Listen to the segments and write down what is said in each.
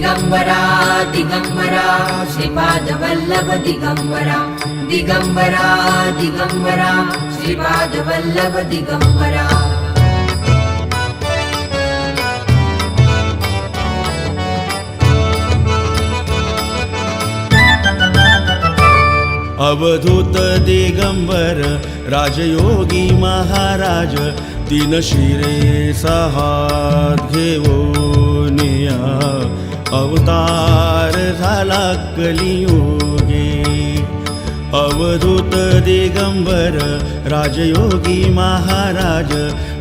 दिगम्बरा दिगम्बरा श्रीपादवल्लभ दिगम्बरा दिगम्बरा दिगम्बरा श्रीपादवल्लभ दिगम्बरा अवधूत दिगम्बर राजयोगी महाराज दिनशिरे सहादघेव अवतार झाला कलियुगे अवधूत दिगंबर राजयोगी महाराज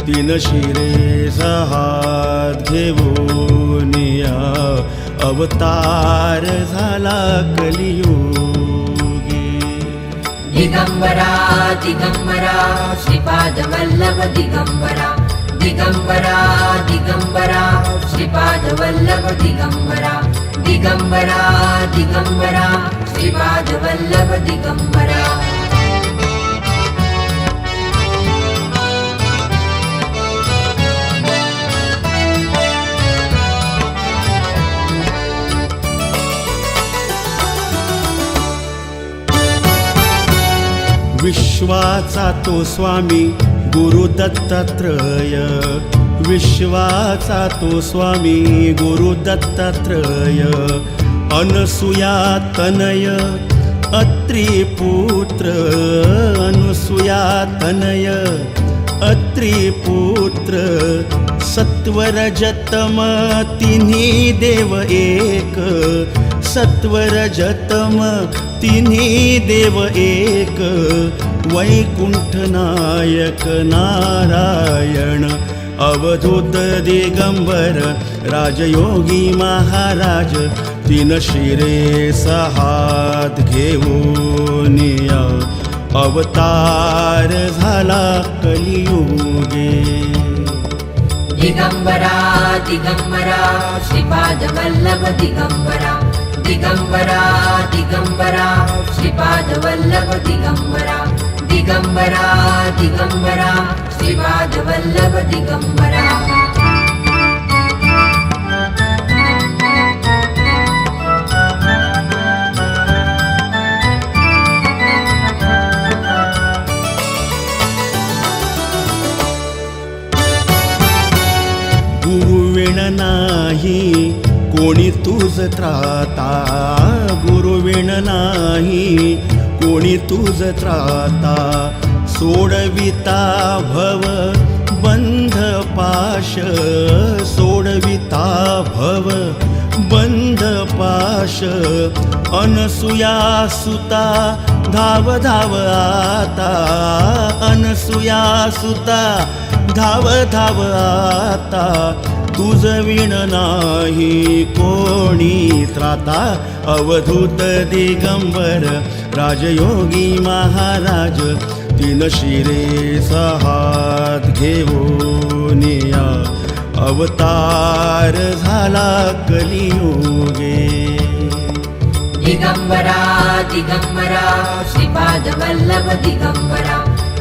तीन शिरे सहात घेऊनिया। अवतार झाला कलियुगे दिगंबरा दिगंबरा श्रीपाद वल्लभ दिगंबरा दिगंबरा दिगंबरा श्रीपादवल्लभ दिगंबरा दिगंबरा दिगंबरा श्रीपाद दिगंबरा। विश्वाचा तो स्वामी गुरु दत्तात्रय. विश्वाचा तो स्वामी गुरु दत्तात्रय. अनसुया तनय अत्रिपुत्र. अनुसुया तनय अत्रिपुत्र सत्वरजतम तिन्ही देव एक। सत्वरजतम तिन्ही देव एक। वैकुंठ नायक नारायण अवधूत दिगंबर राजयोगी महाराज तीन शिरे सहात घेऊनिया अवतार झाला कलियुगे. दिगंबरा दिगंबरा श्रीपाद वल्लभ दिगंबरा. दिगंबरा दिगंबरा श्रीपाद वल्लभ दिगंबरा. दिगंबरा दिगंबरा श्रीपाद वल्लभ दिगंबरा. गुरुविण नाही कोणी तुझ त्राता? गुरुविण नाही कोणी तुझ त्राता? सोडविता भव बंध पाश सोडविता भव बंध पाश. अनसुया सुता धाव धाव आता. अनसुया सुता धाव धाव आता तुझ विण नाही कोणी त्राता. अवधूत दिगंबर राजयोगी महाराज तीन शिरे सहात घेऊनिया अवतार झाला कलियुगे. दिगंबरा दिगंबरा श्रीपाद वल्लभ दिगंबरा.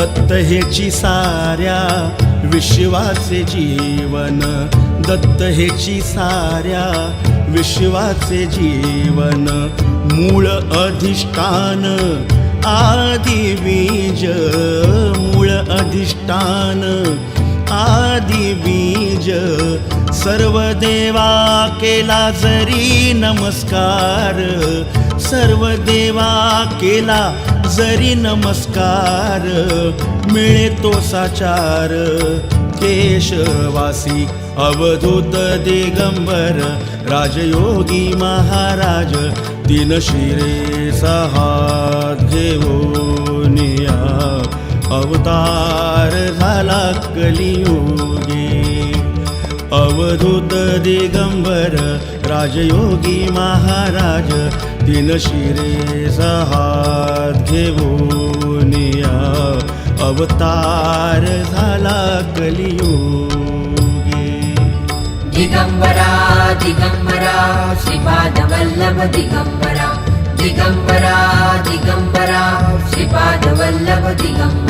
दत्त हेची साऱ्या विश्वाचे जीवन. दत्त हेची साऱ्या विश्वाचे जीवन. मूळ अधिष्ठान आदि बीज मूळ अधिष्ठान आदि बीज सर्व देवा केला जरी नमस्कार सर्व देवा केला जरी नमस्कार मिळे तो साचार केशवासी अवधूत दिगंबर राजयोगी महाराज तीन शिरे सहा घेऊनिया अवतार अवरुद दिगम्बर राजयोगी महाराज दिनशिरे सहादेवो न अवतार दिगम्बरा दिगम्बरा श्रीपादवल्लभ दिगम्बरा दिगम्बरा दिगम्बरा श्रीपादवल्लभ दिगम्बरा